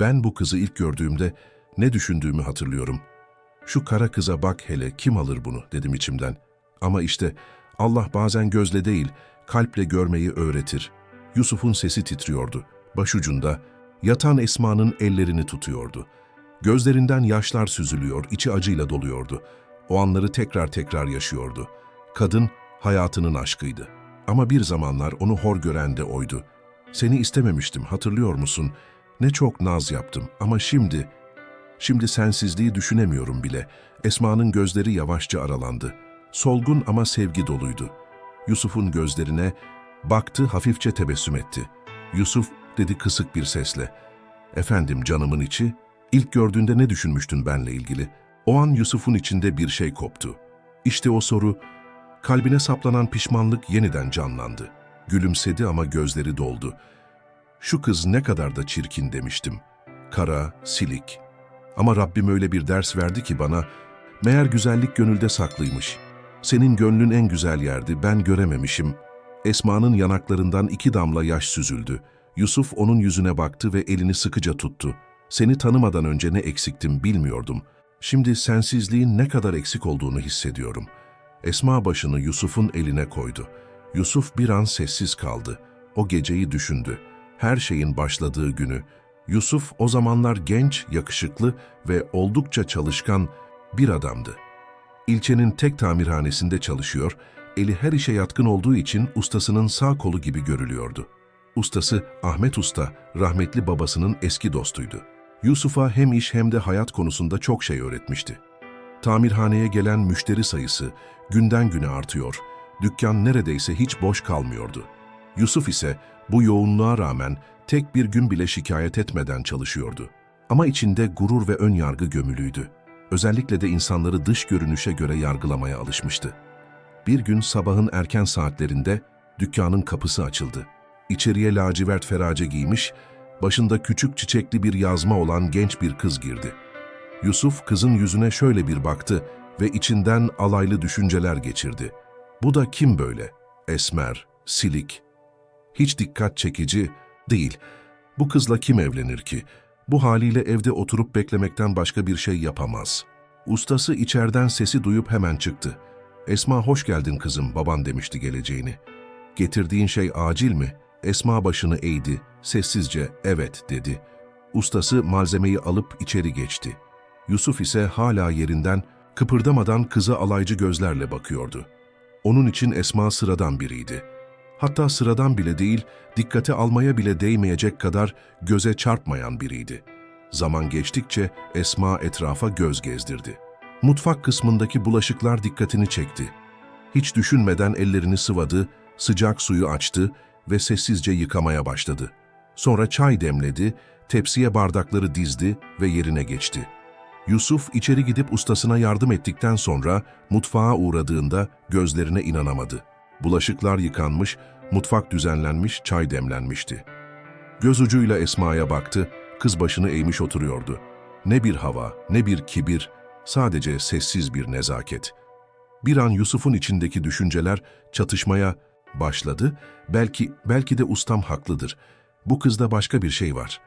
Ben bu kızı ilk gördüğümde ne düşündüğümü hatırlıyorum. Şu kara kıza bak hele kim alır bunu dedim içimden. Ama işte Allah bazen gözle değil kalple görmeyi öğretir. Yusuf'un sesi titriyordu. Başucunda yatan Esma'nın ellerini tutuyordu. Gözlerinden yaşlar süzülüyor, içi acıyla doluyordu. O anları tekrar tekrar yaşıyordu. Kadın hayatının aşkıydı. Ama bir zamanlar onu hor gören de oydu. Seni istememiştim, hatırlıyor musun? Ne çok naz yaptım ama şimdi... Şimdi sensizliği düşünemiyorum bile. Esma'nın gözleri yavaşça aralandı. Solgun ama sevgi doluydu. Yusuf'un gözlerine baktı, hafifçe tebessüm etti. Yusuf dedi kısık bir sesle. Efendim canımın içi, ilk gördüğünde ne düşünmüştün benle ilgili? O an Yusuf'un içinde bir şey koptu. İşte o soru, kalbine saplanan pişmanlık yeniden canlandı. Gülümsedi ama gözleri doldu. Şu kız ne kadar da çirkin demiştim. Kara, silik. Ama Rabbim öyle bir ders verdi ki bana, meğer güzellik gönülde saklıymış. Senin gönlün en güzel yerdi, ben görememişim. Esma'nın yanaklarından iki damla yaş süzüldü. Yusuf onun yüzüne baktı ve elini sıkıca tuttu. Seni tanımadan önce ne eksiktim bilmiyordum. Şimdi sensizliğin ne kadar eksik olduğunu hissediyorum. Esma başını Yusuf'un eline koydu. Yusuf bir an sessiz kaldı. O geceyi düşündü. Her şeyin başladığı günü. Yusuf o zamanlar genç, yakışıklı ve oldukça çalışkan bir adamdı. İlçenin tek tamirhanesinde çalışıyor, eli her işe yatkın olduğu için ustasının sağ kolu gibi görülüyordu. Ustası Ahmet Usta, rahmetli babasının eski dostuydu. Yusuf'a hem iş hem de hayat konusunda çok şey öğretmişti. Tamirhaneye gelen müşteri sayısı günden güne artıyor, dükkan neredeyse hiç boş kalmıyordu. Yusuf ise bu yoğunluğa rağmen tek bir gün bile şikayet etmeden çalışıyordu. Ama içinde gurur ve ön yargı gömülüydü. Özellikle de insanları dış görünüşe göre yargılamaya alışmıştı. Bir gün sabahın erken saatlerinde dükkanın kapısı açıldı. İçeriye lacivert ferace giymiş, başında küçük çiçekli bir yazma olan genç bir kız girdi. Yusuf kızın yüzüne şöyle bir baktı ve içinden alaylı düşünceler geçirdi. Bu da kim böyle? Esmer, silik. Hiç dikkat çekici değil. Bu kızla kim evlenir ki? Bu haliyle evde oturup beklemekten başka bir şey yapamaz. Ustası içeriden sesi duyup hemen çıktı. Esma hoş geldin kızım, baban demişti geleceğini. Getirdiğin şey acil mi? Esma başını eğdi, sessizce evet dedi. Ustası malzemeyi alıp içeri geçti. Yusuf ise hala yerinden kıpırdamadan kıza alaycı gözlerle bakıyordu. Onun için Esma sıradan biriydi. Hatta sıradan bile değil, dikkate almaya bile değmeyecek kadar göze çarpmayan biriydi. Zaman geçtikçe Esma etrafa göz gezdirdi. Mutfak kısmındaki bulaşıklar dikkatini çekti. Hiç düşünmeden ellerini sıvadı, sıcak suyu açtı ve sessizce yıkamaya başladı. Sonra çay demledi, tepsiye bardakları dizdi ve yerine geçti. Yusuf içeri gidip ustasına yardım ettikten sonra mutfağa uğradığında gözlerine inanamadı. Bulaşıklar yıkanmış, mutfak düzenlenmiş, çay demlenmişti. Göz ucuyla Esma'ya baktı, kız başını eğmiş oturuyordu. Ne bir hava, ne bir kibir, sadece sessiz bir nezaket. Bir an Yusuf'un içindeki düşünceler çatışmaya başladı. Belki, belki de ustam haklıdır. Bu kızda başka bir şey var.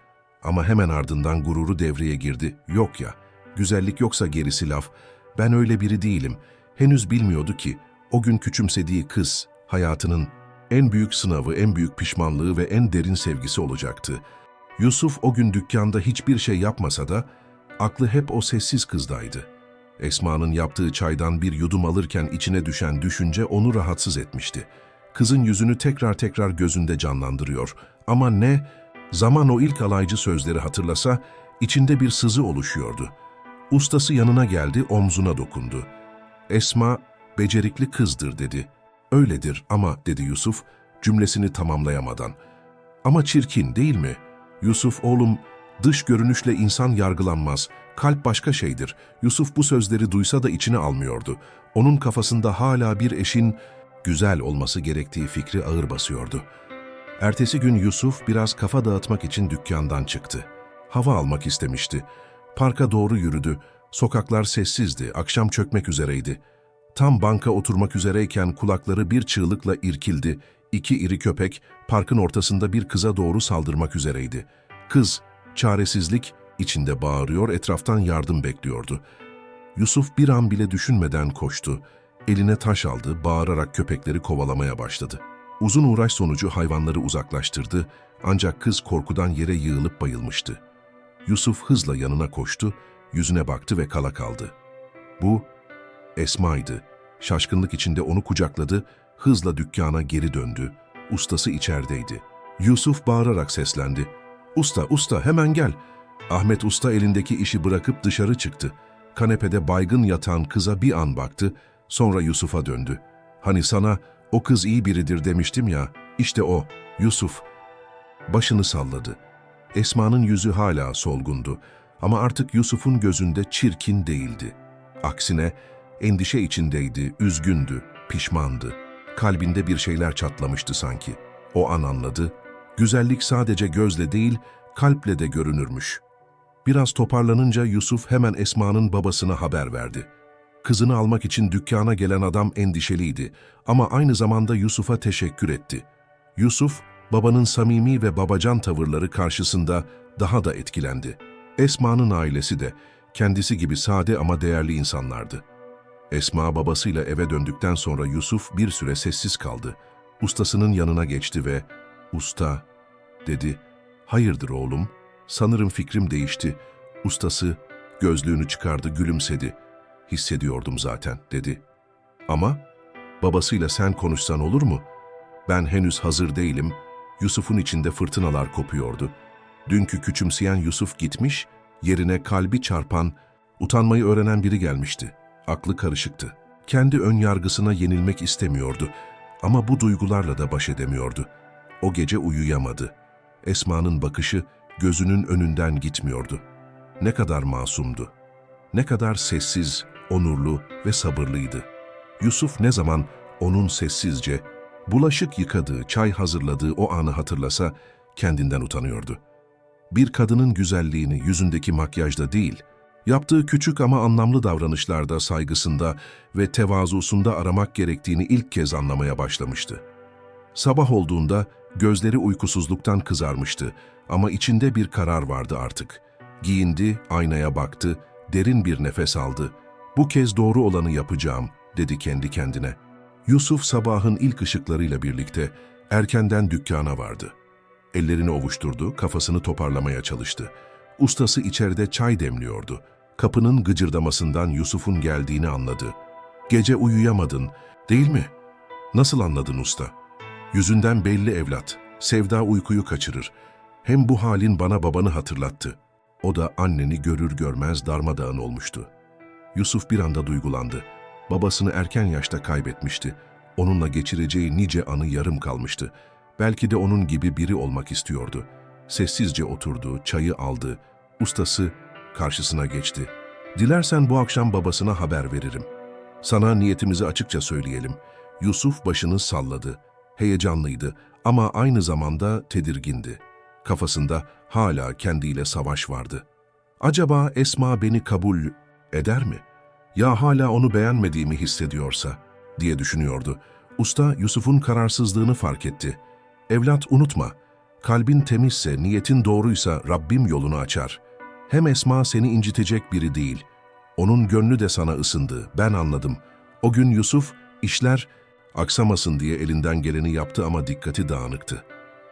Ama hemen ardından gururu devreye girdi. Yok ya, güzellik yoksa gerisi laf. Ben öyle biri değilim. Henüz bilmiyordu ki o gün küçümsediği kız hayatının en büyük sınavı, en büyük pişmanlığı ve en derin sevgisi olacaktı. Yusuf o gün dükkanda hiçbir şey yapmasa da aklı hep o sessiz kızdaydı. Esma'nın yaptığı çaydan bir yudum alırken içine düşen düşünce onu rahatsız etmişti. Kızın yüzünü tekrar tekrar gözünde canlandırıyor. Ama ne? Zaman o ilk alaycı sözleri hatırlasa içinde bir sızı oluşuyordu. Ustası yanına geldi, omzuna dokundu. Esma, becerikli kızdır dedi. Öyledir ama dedi Yusuf cümlesini tamamlayamadan. Ama çirkin değil mi? Yusuf oğlum dış görünüşle insan yargılanmaz. Kalp başka şeydir. Yusuf bu sözleri duysa da içine almıyordu. Onun kafasında hala bir eşin güzel olması gerektiği fikri ağır basıyordu. Ertesi gün Yusuf biraz kafa dağıtmak için dükkandan çıktı. Hava almak istemişti. Parka doğru yürüdü. Sokaklar sessizdi, akşam çökmek üzereydi. Tam banka oturmak üzereyken kulakları bir çığlıkla irkildi. İki iri köpek parkın ortasında bir kıza doğru saldırmak üzereydi. Kız Çaresizlik içinde bağırıyor, etraftan yardım bekliyordu. Yusuf bir an bile düşünmeden koştu. Eline taş aldı, bağırarak köpekleri kovalamaya başladı. Uzun uğraş sonucu hayvanları uzaklaştırdı ancak kız korkudan yere yığılıp bayılmıştı. Yusuf hızla yanına koştu, yüzüne baktı ve kala kaldı. Bu Esma'ydı. Şaşkınlık içinde onu kucakladı, hızla dükkana geri döndü. Ustası içerideydi. Yusuf bağırarak seslendi. Usta, usta hemen gel. Ahmet usta elindeki işi bırakıp dışarı çıktı. Kanepede baygın yatan kıza bir an baktı, sonra Yusuf'a döndü. Hani sana o kız iyi biridir demiştim ya, işte o, Yusuf. Başını salladı. Esma'nın yüzü hala solgundu ama artık Yusuf'un gözünde çirkin değildi. Aksine endişe içindeydi, üzgündü, pişmandı. Kalbinde bir şeyler çatlamıştı sanki. O an anladı, güzellik sadece gözle değil, kalple de görünürmüş. Biraz toparlanınca Yusuf hemen Esma'nın babasına haber verdi. Kızını almak için dükkana gelen adam endişeliydi ama aynı zamanda Yusuf'a teşekkür etti. Yusuf, babanın samimi ve babacan tavırları karşısında daha da etkilendi. Esma'nın ailesi de kendisi gibi sade ama değerli insanlardı. Esma babasıyla eve döndükten sonra Yusuf bir süre sessiz kaldı. Ustasının yanına geçti ve "Usta," dedi. "Hayırdır oğlum? Sanırım fikrim değişti." Ustası gözlüğünü çıkardı, gülümsedi. "Hissediyordum zaten." dedi. "Ama babasıyla sen konuşsan olur mu? Ben henüz hazır değilim." Yusuf'un içinde fırtınalar kopuyordu. Dünkü küçümseyen Yusuf gitmiş, yerine kalbi çarpan, utanmayı öğrenen biri gelmişti. Aklı karışıktı. Kendi ön yargısına yenilmek istemiyordu ama bu duygularla da baş edemiyordu. O gece uyuyamadı. Esma'nın bakışı gözünün önünden gitmiyordu. Ne kadar masumdu. Ne kadar sessiz, onurlu ve sabırlıydı. Yusuf ne zaman onun sessizce, bulaşık yıkadığı, çay hazırladığı o anı hatırlasa kendinden utanıyordu. Bir kadının güzelliğini yüzündeki makyajda değil, yaptığı küçük ama anlamlı davranışlarda saygısında ve tevazusunda aramak gerektiğini ilk kez anlamaya başlamıştı. Sabah olduğunda gözleri uykusuzluktan kızarmıştı ama içinde bir karar vardı artık. Giyindi, aynaya baktı, derin bir nefes aldı. Bu kez doğru olanı yapacağım, dedi kendi kendine. Yusuf sabahın ilk ışıklarıyla birlikte erkenden dükkana vardı. Ellerini ovuşturdu, kafasını toparlamaya çalıştı. Ustası içeride çay demliyordu. Kapının gıcırdamasından Yusuf'un geldiğini anladı. Gece uyuyamadın, değil mi? Nasıl anladın usta? Yüzünden belli evlat. Sevda uykuyu kaçırır. Hem bu halin bana babanı hatırlattı. O da anneni görür görmez darmadağın olmuştu. Yusuf bir anda duygulandı. Babasını erken yaşta kaybetmişti. Onunla geçireceği nice anı yarım kalmıştı. Belki de onun gibi biri olmak istiyordu. Sessizce oturdu, çayı aldı. Ustası karşısına geçti. Dilersen bu akşam babasına haber veririm. Sana niyetimizi açıkça söyleyelim. Yusuf başını salladı. Heyecanlıydı ama aynı zamanda tedirgindi. Kafasında hala kendiyle savaş vardı. Acaba Esma beni kabul eder mi? Ya hala onu beğenmediğimi hissediyorsa diye düşünüyordu. Usta Yusuf'un kararsızlığını fark etti. Evlat unutma, kalbin temizse, niyetin doğruysa Rabbim yolunu açar. Hem Esma seni incitecek biri değil. Onun gönlü de sana ısındı, ben anladım. O gün Yusuf, işler aksamasın diye elinden geleni yaptı ama dikkati dağınıktı.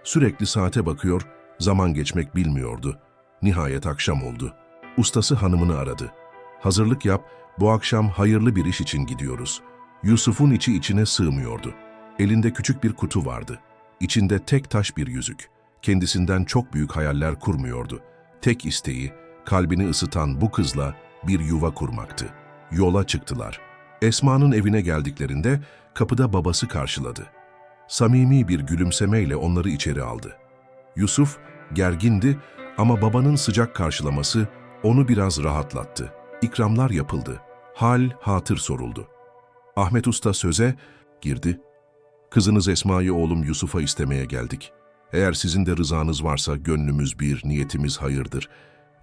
Sürekli saate bakıyor, zaman geçmek bilmiyordu. Nihayet akşam oldu. Ustası hanımını aradı. Hazırlık yap, bu akşam hayırlı bir iş için gidiyoruz. Yusuf'un içi içine sığmıyordu. Elinde küçük bir kutu vardı. İçinde tek taş bir yüzük. Kendisinden çok büyük hayaller kurmuyordu. Tek isteği, kalbini ısıtan bu kızla bir yuva kurmaktı. Yola çıktılar. Esma'nın evine geldiklerinde kapıda babası karşıladı. Samimi bir gülümsemeyle onları içeri aldı. Yusuf gergindi ama babanın sıcak karşılaması onu biraz rahatlattı. İkramlar yapıldı. Hal, hatır soruldu. Ahmet Usta söze girdi. Kızınız Esma'yı oğlum Yusuf'a istemeye geldik. Eğer sizin de rızanız varsa gönlümüz bir, niyetimiz hayırdır.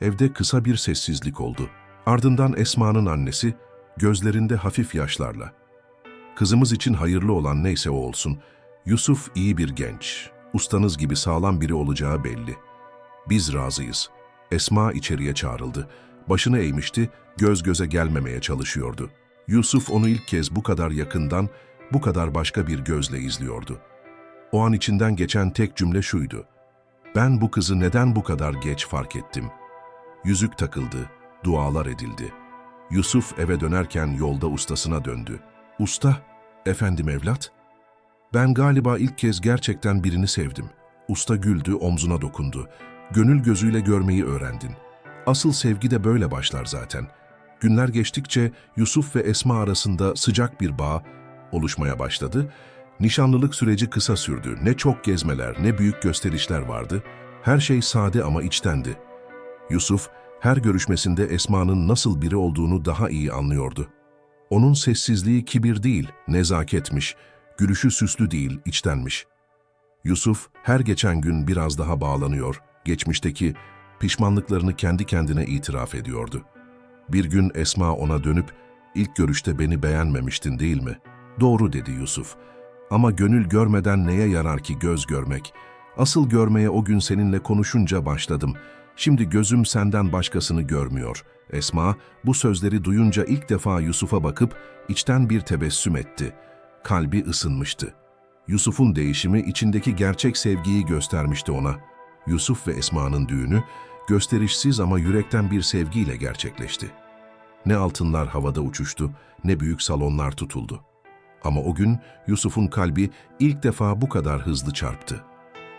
Evde kısa bir sessizlik oldu. Ardından Esma'nın annesi gözlerinde hafif yaşlarla. Kızımız için hayırlı olan neyse o olsun. Yusuf iyi bir genç. Ustanız gibi sağlam biri olacağı belli. Biz razıyız. Esma içeriye çağrıldı. Başını eğmişti, göz göze gelmemeye çalışıyordu. Yusuf onu ilk kez bu kadar yakından, bu kadar başka bir gözle izliyordu. O an içinden geçen tek cümle şuydu. Ben bu kızı neden bu kadar geç fark ettim? Yüzük takıldı, dualar edildi. Yusuf eve dönerken yolda ustasına döndü. Usta, efendim evlat? Ben galiba ilk kez gerçekten birini sevdim. Usta güldü, omzuna dokundu. Gönül gözüyle görmeyi öğrendin. Asıl sevgi de böyle başlar zaten. Günler geçtikçe Yusuf ve Esma arasında sıcak bir bağ oluşmaya başladı. Nişanlılık süreci kısa sürdü. Ne çok gezmeler, ne büyük gösterişler vardı. Her şey sade ama içtendi. Yusuf, her görüşmesinde Esma'nın nasıl biri olduğunu daha iyi anlıyordu. Onun sessizliği kibir değil, nezaketmiş, gülüşü süslü değil, içtenmiş. Yusuf her geçen gün biraz daha bağlanıyor, geçmişteki pişmanlıklarını kendi kendine itiraf ediyordu. Bir gün Esma ona dönüp, ilk görüşte beni beğenmemiştin değil mi? Doğru dedi Yusuf. Ama gönül görmeden neye yarar ki göz görmek? Asıl görmeye o gün seninle konuşunca başladım. Şimdi gözüm senden başkasını görmüyor. Esma bu sözleri duyunca ilk defa Yusuf'a bakıp içten bir tebessüm etti. Kalbi ısınmıştı. Yusuf'un değişimi içindeki gerçek sevgiyi göstermişti ona. Yusuf ve Esma'nın düğünü gösterişsiz ama yürekten bir sevgiyle gerçekleşti. Ne altınlar havada uçuştu, ne büyük salonlar tutuldu. Ama o gün Yusuf'un kalbi ilk defa bu kadar hızlı çarptı.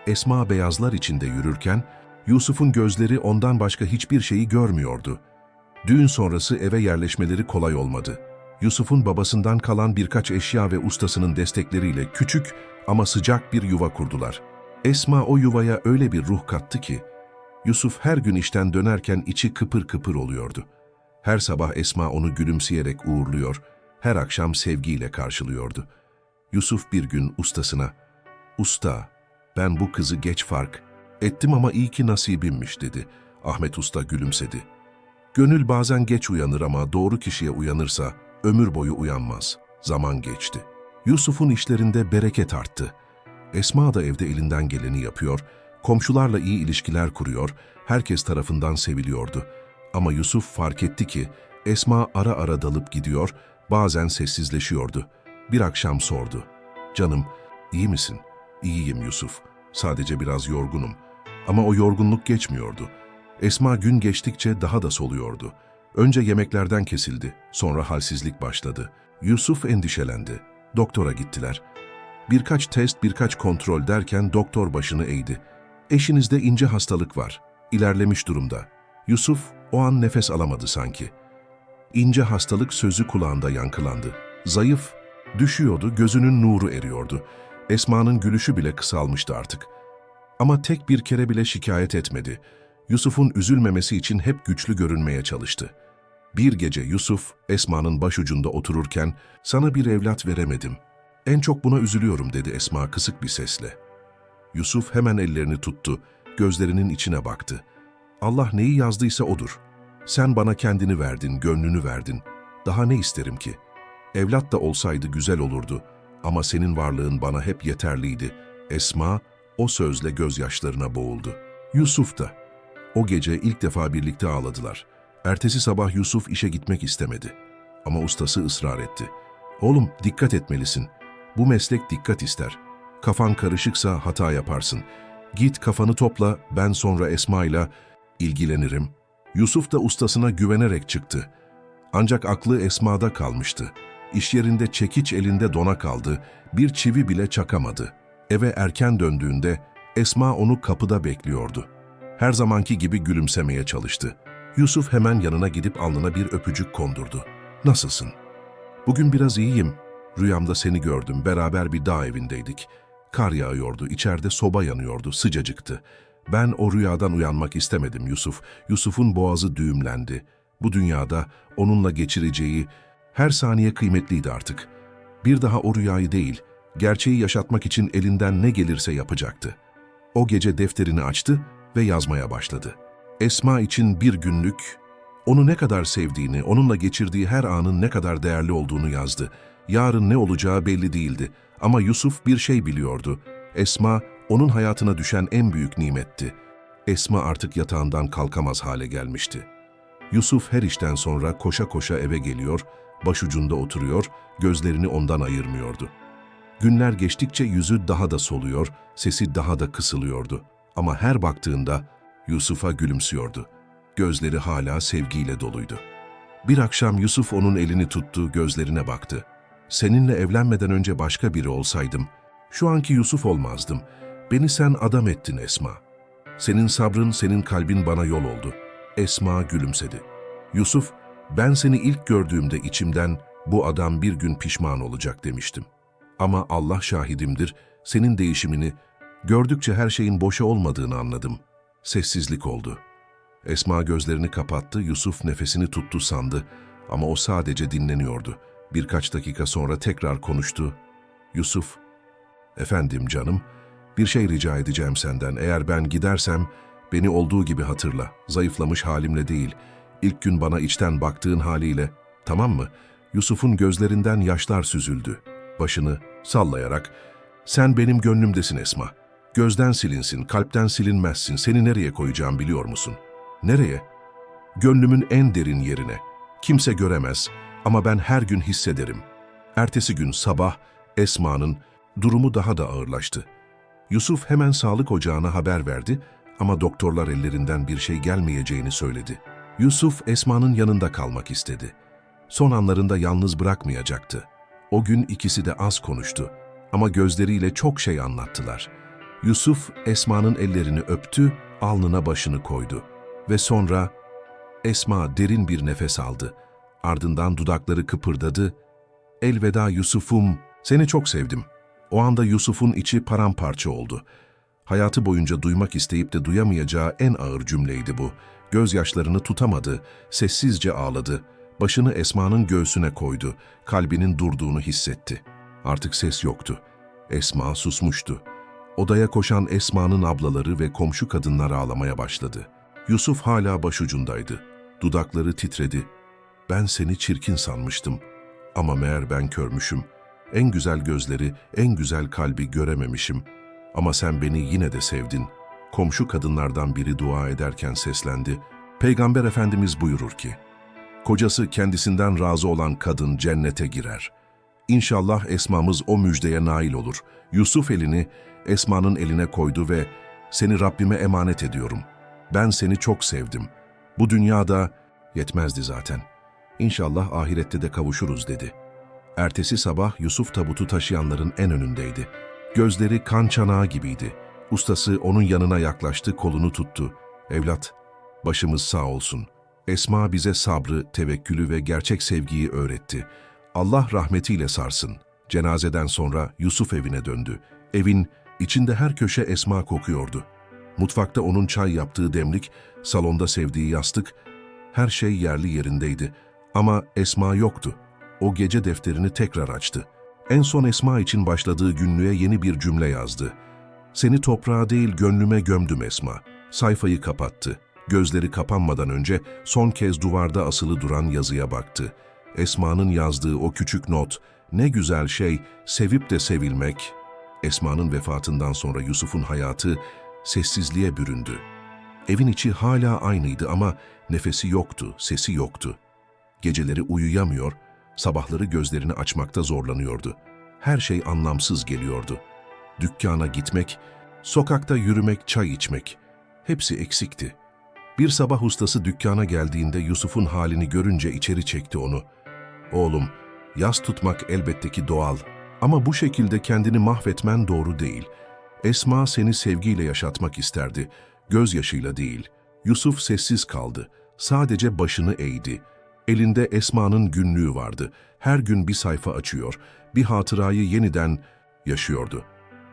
Esma beyazlar içinde yürürken Yusuf'un gözleri ondan başka hiçbir şeyi görmüyordu. Düğün sonrası eve yerleşmeleri kolay olmadı. Yusuf'un babasından kalan birkaç eşya ve ustasının destekleriyle küçük ama sıcak bir yuva kurdular. Esma o yuvaya öyle bir ruh kattı ki, Yusuf her gün işten dönerken içi kıpır kıpır oluyordu. Her sabah Esma onu gülümseyerek uğurluyor, her akşam sevgiyle karşılıyordu. Yusuf bir gün ustasına, ''Usta, ben bu kızı geç fark ettim ama iyi ki nasibimmiş.'' dedi. Ahmet Usta gülümsedi. Gönül bazen geç uyanır ama doğru kişiye uyanırsa ömür boyu uyanmaz. Zaman geçti. Yusuf'un işlerinde bereket arttı. Esma da evde elinden geleni yapıyor, komşularla iyi ilişkiler kuruyor, herkes tarafından seviliyordu. Ama Yusuf fark etti ki Esma ara ara dalıp gidiyor, bazen sessizleşiyordu. Bir akşam sordu. Canım, iyi misin? İyiyim Yusuf. Sadece biraz yorgunum. Ama o yorgunluk geçmiyordu. Esma gün geçtikçe daha da soluyordu. Önce yemeklerden kesildi, sonra halsizlik başladı. Yusuf endişelendi. Doktora gittiler. Birkaç test, birkaç kontrol derken doktor başını eğdi. Eşinizde ince hastalık var. İlerlemiş durumda. Yusuf o an nefes alamadı sanki. İnce hastalık sözü kulağında yankılandı. Zayıf, düşüyordu, gözünün nuru eriyordu. Esma'nın gülüşü bile kısalmıştı artık. Ama tek bir kere bile şikayet etmedi. Yusuf'un üzülmemesi için hep güçlü görünmeye çalıştı. Bir gece Yusuf, Esma'nın başucunda otururken, ''Sana bir evlat veremedim. En çok buna üzülüyorum.'' dedi Esma kısık bir sesle. Yusuf hemen ellerini tuttu, gözlerinin içine baktı. Allah neyi yazdıysa odur. Sen bana kendini verdin, gönlünü verdin. Daha ne isterim ki? Evlat da olsaydı güzel olurdu ama senin varlığın bana hep yeterliydi. Esma o sözle gözyaşlarına boğuldu. Yusuf da. O gece ilk defa birlikte ağladılar. Ertesi sabah Yusuf işe gitmek istemedi. Ama ustası ısrar etti. Oğlum dikkat etmelisin. Bu meslek dikkat ister. Kafan karışıksa hata yaparsın. Git kafanı topla, ben sonra Esma'yla ilgilenirim. Yusuf da ustasına güvenerek çıktı. Ancak aklı Esma'da kalmıştı. İş yerinde çekiç elinde dona kaldı, bir çivi bile çakamadı. Eve erken döndüğünde Esma onu kapıda bekliyordu. Her zamanki gibi gülümsemeye çalıştı. Yusuf hemen yanına gidip alnına bir öpücük kondurdu. Nasılsın? Bugün biraz iyiyim. Rüyamda seni gördüm, beraber bir dağ evindeydik. Kar yağıyordu, içeride soba yanıyordu, sıcacıktı. Ben o rüyadan uyanmak istemedim Yusuf. Yusuf'un boğazı düğümlendi. Bu dünyada onunla geçireceği her saniye kıymetliydi artık. Bir daha o rüyayı değil, gerçeği yaşatmak için elinden ne gelirse yapacaktı. O gece defterini açtı ve yazmaya başladı. Esma için bir günlük, onu ne kadar sevdiğini, onunla geçirdiği her anın ne kadar değerli olduğunu yazdı. Yarın ne olacağı belli değildi ama Yusuf bir şey biliyordu. Esma, onun hayatına düşen en büyük nimetti. Esma artık yatağından kalkamaz hale gelmişti. Yusuf her işten sonra koşa koşa eve geliyor, başucunda oturuyor, gözlerini ondan ayırmıyordu. Günler geçtikçe yüzü daha da soluyor, sesi daha da kısılıyordu. Ama her baktığında Yusuf'a gülümsüyordu. Gözleri hala sevgiyle doluydu. Bir akşam Yusuf onun elini tuttu, gözlerine baktı. Seninle evlenmeden önce başka biri olsaydım, şu anki Yusuf olmazdım. Beni sen adam ettin Esma. Senin sabrın, senin kalbin bana yol oldu. Esma gülümsedi. Yusuf, ben seni ilk gördüğümde içimden bu adam bir gün pişman olacak demiştim. Ama Allah şahidimdir, senin değişimini, gördükçe her şeyin boşa olmadığını anladım. Sessizlik oldu. Esma gözlerini kapattı, Yusuf nefesini tuttu sandı ama o sadece dinleniyordu. Birkaç dakika sonra tekrar konuştu. Yusuf, efendim canım, bir şey rica edeceğim senden. Eğer ben gidersem beni olduğu gibi hatırla. Zayıflamış halimle değil, ilk gün bana içten baktığın haliyle. Tamam mı? Yusuf'un gözlerinden yaşlar süzüldü. Başını sallayarak, sen benim gönlümdesin Esma. Gözden silinsin, kalpten silinmezsin. Seni nereye koyacağım biliyor musun? Nereye? Gönlümün en derin yerine. Kimse göremez ama ben her gün hissederim. Ertesi gün sabah Esma'nın durumu daha da ağırlaştı. Yusuf hemen sağlık ocağına haber verdi ama doktorlar ellerinden bir şey gelmeyeceğini söyledi. Yusuf Esma'nın yanında kalmak istedi. Son anlarında yalnız bırakmayacaktı. O gün ikisi de az konuştu ama gözleriyle çok şey anlattılar. Yusuf Esma'nın ellerini öptü, alnına başını koydu ve sonra Esma derin bir nefes aldı. Ardından dudakları kıpırdadı. Elveda Yusuf'um, seni çok sevdim. O anda Yusuf'un içi paramparça oldu. Hayatı boyunca duymak isteyip de duyamayacağı en ağır cümleydi bu. Gözyaşlarını tutamadı, sessizce ağladı. Başını Esma'nın göğsüne koydu, kalbinin durduğunu hissetti. Artık ses yoktu. Esma susmuştu. Odaya koşan Esma'nın ablaları ve komşu kadınlar ağlamaya başladı. Yusuf hala başucundaydı. Dudakları titredi. Ben seni çirkin sanmıştım. Ama meğer ben körmüşüm. En güzel gözleri, en güzel kalbi görememişim. Ama sen beni yine de sevdin. Komşu kadınlardan biri dua ederken seslendi. Peygamber Efendimiz buyurur ki, Kocası kendisinden razı olan kadın cennete girer. İnşallah Esma'mız o müjdeye nail olur. Yusuf elini Esma'nın eline koydu ve seni Rabbime emanet ediyorum. Ben seni çok sevdim. Bu dünyada yetmezdi zaten. İnşallah ahirette de kavuşuruz dedi. Ertesi sabah Yusuf tabutu taşıyanların en önündeydi. Gözleri kan çanağı gibiydi. Ustası onun yanına yaklaştı, kolunu tuttu. Evlat, başımız sağ olsun. Esma bize sabrı, tevekkülü ve gerçek sevgiyi öğretti. Allah rahmetiyle sarsın. Cenazeden sonra Yusuf evine döndü. Evin içinde her köşe Esma kokuyordu. Mutfakta onun çay yaptığı demlik, salonda sevdiği yastık, her şey yerli yerindeydi. Ama Esma yoktu. O gece defterini tekrar açtı. En son Esma için başladığı günlüğe yeni bir cümle yazdı. Seni toprağa değil gönlüme gömdüm Esma. Sayfayı kapattı. Gözleri kapanmadan önce son kez duvarda asılı duran yazıya baktı. Esma'nın yazdığı o küçük not, ne güzel şey, sevip de sevilmek. Esma'nın vefatından sonra Yusuf'un hayatı sessizliğe büründü. Evin içi hala aynıydı ama nefesi yoktu, sesi yoktu. Geceleri uyuyamıyor, sabahları gözlerini açmakta zorlanıyordu. Her şey anlamsız geliyordu. Dükkana gitmek, sokakta yürümek, çay içmek, hepsi eksikti. Bir sabah ustası dükkana geldiğinde Yusuf'un halini görünce içeri çekti onu. Oğlum, yas tutmak elbette ki doğal ama bu şekilde kendini mahvetmen doğru değil. Esma seni sevgiyle yaşatmak isterdi, gözyaşıyla değil. Yusuf sessiz kaldı, sadece başını eğdi. Elinde Esma'nın günlüğü vardı. Her gün bir sayfa açıyor, bir hatırayı yeniden yaşıyordu.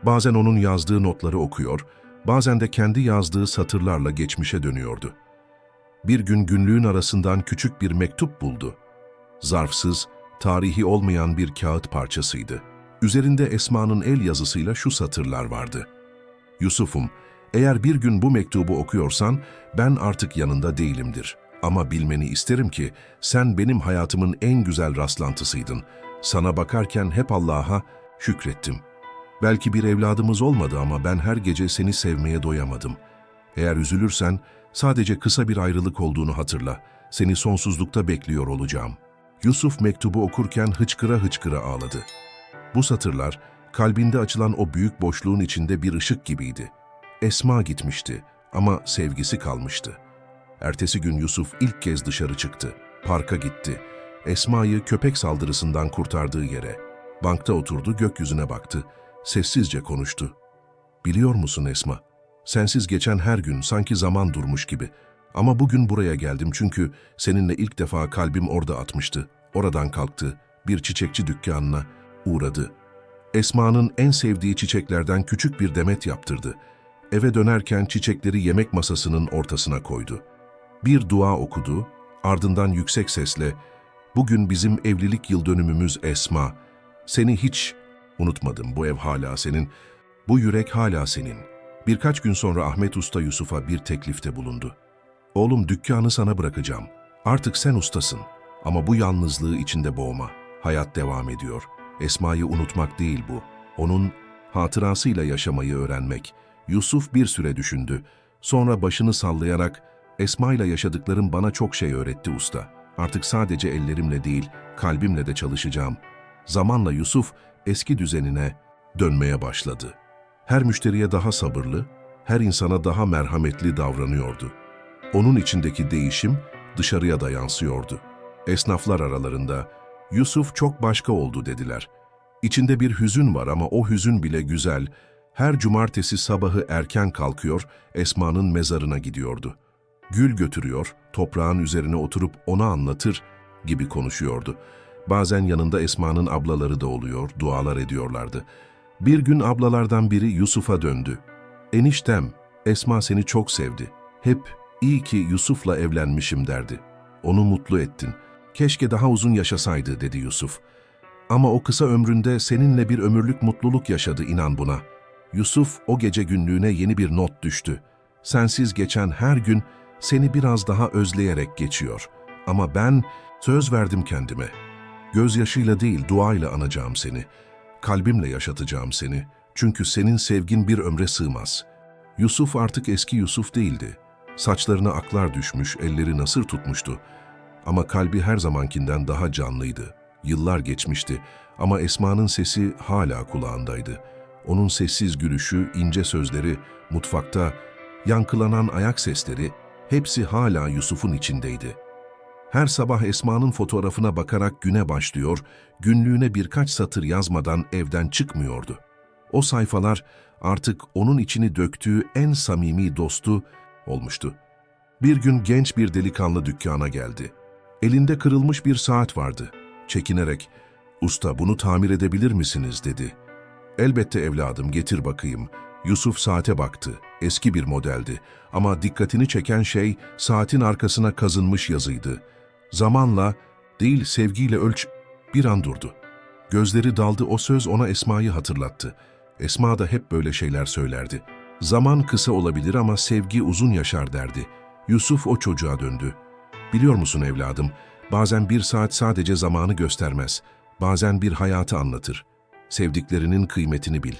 Bazen onun yazdığı notları okuyor, bazen de kendi yazdığı satırlarla geçmişe dönüyordu. Bir gün günlüğün arasından küçük bir mektup buldu. Zarfsız, tarihi olmayan bir kağıt parçasıydı. Üzerinde Esma'nın el yazısıyla şu satırlar vardı. Yusuf'um, eğer bir gün bu mektubu okuyorsan ben artık yanında değilimdir. Ama bilmeni isterim ki sen benim hayatımın en güzel rastlantısıydın. Sana bakarken hep Allah'a şükrettim. Belki bir evladımız olmadı ama ben her gece seni sevmeye doyamadım. Eğer üzülürsen sadece kısa bir ayrılık olduğunu hatırla. Seni sonsuzlukta bekliyor olacağım. Yusuf mektubu okurken hıçkıra hıçkıra ağladı. Bu satırlar kalbinde açılan o büyük boşluğun içinde bir ışık gibiydi. Esma gitmişti ama sevgisi kalmıştı. Ertesi gün Yusuf ilk kez dışarı çıktı. Parka gitti. Esma'yı köpek saldırısından kurtardığı yere. Bankta oturdu, gökyüzüne baktı. Sessizce konuştu. Biliyor musun Esma? Sensiz geçen her gün sanki zaman durmuş gibi. Ama bugün buraya geldim çünkü seninle ilk defa kalbim orada atmıştı. Oradan kalktı, bir çiçekçi dükkanına uğradı. Esma'nın en sevdiği çiçeklerden küçük bir demet yaptırdı. Eve dönerken çiçekleri yemek masasının ortasına koydu. Bir dua okudu, ardından yüksek sesle, ''Bugün bizim evlilik yıl dönümümüz Esma. Seni hiç unutmadım, bu ev hala senin, bu yürek hala senin.'' Birkaç gün sonra Ahmet Usta Yusuf'a bir teklifte bulundu. ''Oğlum dükkanı sana bırakacağım. Artık sen ustasın. Ama bu yalnızlığı içinde boğma. Hayat devam ediyor. Esma'yı unutmak değil bu. Onun hatırasıyla yaşamayı öğrenmek.'' Yusuf bir süre düşündü. Sonra başını sallayarak, Esma ile yaşadıklarım bana çok şey öğretti usta. Artık sadece ellerimle değil, kalbimle de çalışacağım. Zamanla Yusuf eski düzenine dönmeye başladı. Her müşteriye daha sabırlı, her insana daha merhametli davranıyordu. Onun içindeki değişim dışarıya da yansıyordu. Esnaflar aralarında Yusuf çok başka oldu dediler. İçinde bir hüzün var ama o hüzün bile güzel. Her cumartesi sabahı erken kalkıyor, Esma'nın mezarına gidiyordu. Gül götürüyor, toprağın üzerine oturup ona anlatır gibi konuşuyordu. Bazen yanında Esma'nın ablaları da oluyor, dualar ediyorlardı. Bir gün ablalardan biri Yusuf'a döndü. Eniştem, Esma seni çok sevdi. Hep iyi ki Yusuf'la evlenmişim derdi. Onu mutlu ettin. Keşke daha uzun yaşasaydı dedi Yusuf. Ama o kısa ömründe seninle bir ömürlük mutluluk yaşadı inan buna. Yusuf o gece günlüğüne yeni bir not düştü. Sensiz geçen her gün seni biraz daha özleyerek geçiyor. Ama ben söz verdim kendime. Gözyaşıyla değil duayla anacağım seni. Kalbimle yaşatacağım seni. Çünkü senin sevgin bir ömre sığmaz. Yusuf artık eski Yusuf değildi. Saçlarına aklar düşmüş, elleri nasır tutmuştu. Ama kalbi her zamankinden daha canlıydı. Yıllar geçmişti ama Esma'nın sesi hala kulağındaydı. Onun sessiz gülüşü, ince sözleri, mutfakta yankılanan ayak sesleri hepsi hala Yusuf'un içindeydi. Her sabah Esma'nın fotoğrafına bakarak güne başlıyor, günlüğüne birkaç satır yazmadan evden çıkmıyordu. O sayfalar artık onun içini döktüğü en samimi dostu olmuştu. Bir gün genç bir delikanlı dükkana geldi. Elinde kırılmış bir saat vardı. Çekinerek, ''Usta bunu tamir edebilir misiniz?'' dedi. ''Elbette evladım getir bakayım.'' Yusuf saate baktı. Eski bir modeldi ama dikkatini çeken şey saatin arkasına kazınmış yazıydı. Zamanla, değil sevgiyle ölç, bir an durdu. Gözleri daldı o söz ona Esma'yı hatırlattı. Esma da hep böyle şeyler söylerdi. Zaman kısa olabilir ama sevgi uzun yaşar derdi. Yusuf o çocuğa döndü. Biliyor musun evladım, bazen bir saat sadece zamanı göstermez, bazen bir hayatı anlatır. Sevdiklerinin kıymetini bil.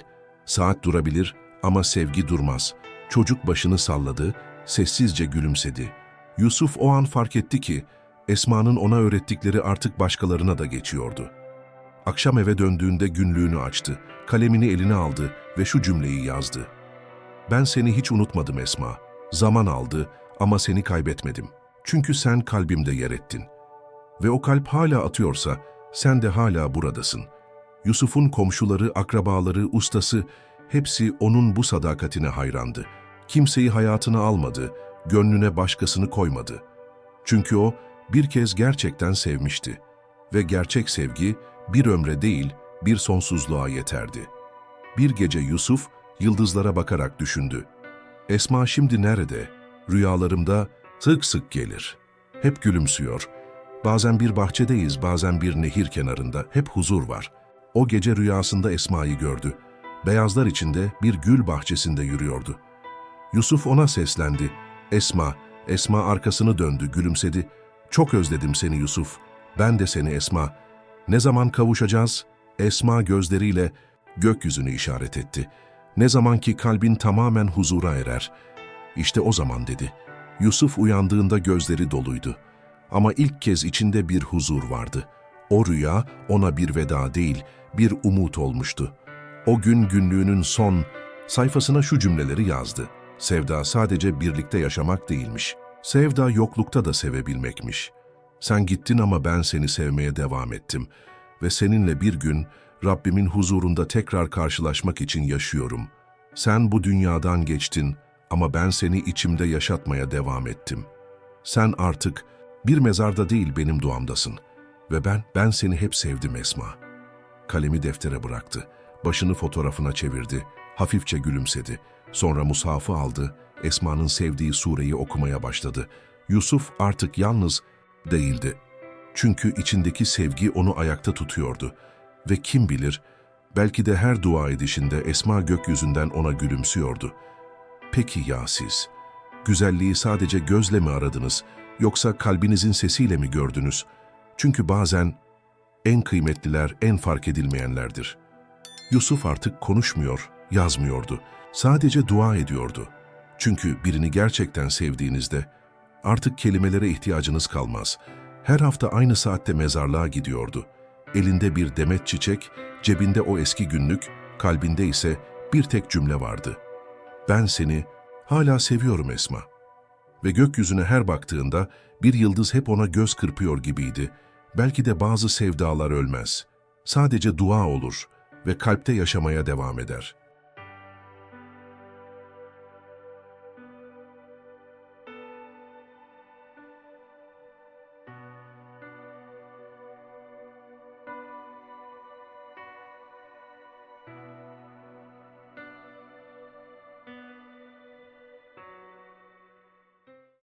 Saat durabilir ama sevgi durmaz. Çocuk başını salladı, sessizce gülümsedi. Yusuf o an fark etti ki, Esma'nın ona öğrettikleri artık başkalarına da geçiyordu. Akşam eve döndüğünde günlüğünü açtı, kalemini eline aldı ve şu cümleyi yazdı. Ben seni hiç unutmadım Esma. Zaman aldı ama seni kaybetmedim. Çünkü sen kalbimde yer ettin. Ve o kalp hala atıyorsa sen de hala buradasın. Yusuf'un komşuları, akrabaları, ustası hepsi onun bu sadakatine hayrandı. Kimseyi hayatına almadı, gönlüne başkasını koymadı. Çünkü o bir kez gerçekten sevmişti. Ve gerçek sevgi bir ömre değil, bir sonsuzluğa yeterdi. Bir gece Yusuf, yıldızlara bakarak düşündü. Esma şimdi nerede? Rüyalarımda sık sık gelir. Hep gülümsüyor. Bazen bir bahçedeyiz, bazen bir nehir kenarında. Hep huzur var. O gece rüyasında Esma'yı gördü. Beyazlar içinde bir gül bahçesinde yürüyordu. Yusuf ona seslendi. Esma, Esma arkasını döndü, gülümsedi. Çok özledim seni Yusuf. Ben de seni Esma. Ne zaman kavuşacağız? Esma gözleriyle gökyüzünü işaret etti. Ne zaman ki kalbin tamamen huzura erer. İşte o zaman dedi. Yusuf uyandığında gözleri doluydu. Ama ilk kez içinde bir huzur vardı. O rüya ona bir veda değil, bir umut olmuştu. O gün günlüğünün son sayfasına şu cümleleri yazdı. Sevda sadece birlikte yaşamak değilmiş. Sevda yoklukta da sevebilmekmiş. Sen gittin ama ben seni sevmeye devam ettim. Ve seninle bir gün Rabbimin huzurunda tekrar karşılaşmak için yaşıyorum. Sen bu dünyadan geçtin ama ben seni içimde yaşatmaya devam ettim. Sen artık bir mezarda değil benim duamdasın. Ve ben, ben seni hep sevdim Esma. Kalemi deftere bıraktı. Başını fotoğrafına çevirdi. Hafifçe gülümsedi. Sonra mushafı aldı. Esma'nın sevdiği sureyi okumaya başladı. Yusuf artık yalnız değildi. Çünkü içindeki sevgi onu ayakta tutuyordu. Ve kim bilir, belki de her dua edişinde Esma gökyüzünden ona gülümsüyordu. Peki ya siz? Güzelliği sadece gözle mi aradınız, yoksa kalbinizin sesiyle mi gördünüz? Çünkü bazen en kıymetliler en fark edilmeyenlerdir. Yusuf artık konuşmuyor, yazmıyordu. Sadece dua ediyordu. Çünkü birini gerçekten sevdiğinizde artık kelimelere ihtiyacınız kalmaz. Her hafta aynı saatte mezarlığa gidiyordu. Elinde bir demet çiçek, cebinde o eski günlük, kalbinde ise bir tek cümle vardı. Ben seni hala seviyorum Esma. Ve gökyüzüne her baktığında bir yıldız hep ona göz kırpıyor gibiydi. Belki de bazı sevdalar ölmez. Sadece dua olur ve kalpte yaşamaya devam eder.''